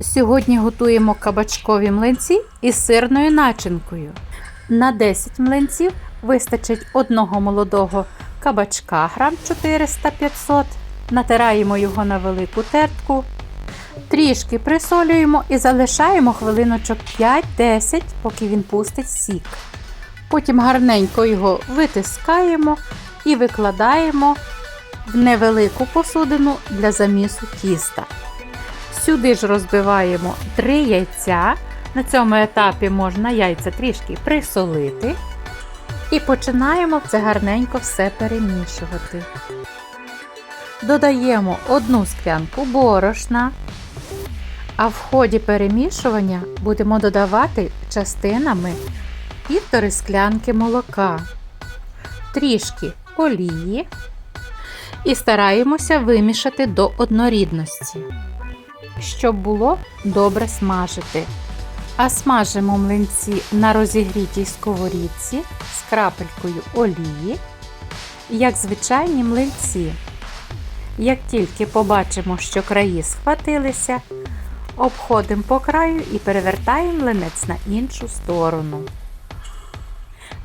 Сьогодні готуємо кабачкові млинці із сирною начинкою. На 10 млинців вистачить одного молодого кабачка грам 400-500. Натираємо його на велику тертку. Трішки присолюємо і залишаємо хвилиночок 5-10, поки він пустить сік. Потім гарненько його витискаємо і викладаємо в невелику посудину для замісу тіста. Сюди ж розбиваємо 3 яйця. На цьому етапі можна яйця трішки присолити. І починаємо це гарненько все перемішувати. Додаємо одну склянку борошна, а в ході перемішування будемо додавати частинами півтори склянки молока, трішки олії і стараємося вимішати до однорідності, щоб було добре смажити. А смажимо млинці на розігрітій сковорідці з крапелькою олії, як звичайні млинці. Як тільки побачимо, що краї схватилися, обходимо по краю і перевертаємо млинець на іншу сторону.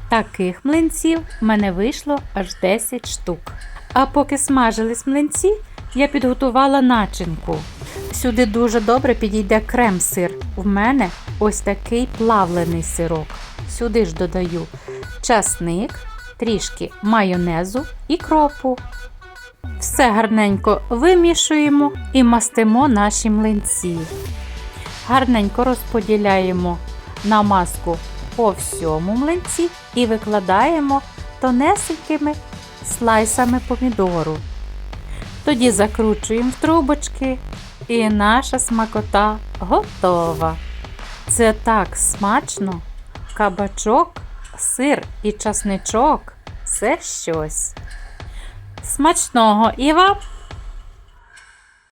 Таких млинців в мене вийшло аж 10 штук. А поки смажились млинці, я підготувала начинку. Сюди дуже добре підійде крем-сир. У мене ось такий плавлений сирок. Сюди ж додаю часник, трішки майонезу і кропу. Все гарненько вимішуємо і мастимо наші млинці. Гарненько розподіляємо намазку по всьому млинці і викладаємо тонесенькими слайсами помідору. Тоді закручуємо в трубочки, і наша смакота готова. Це так смачно. Кабачок, сир і часничок це щось. Смачного і вам!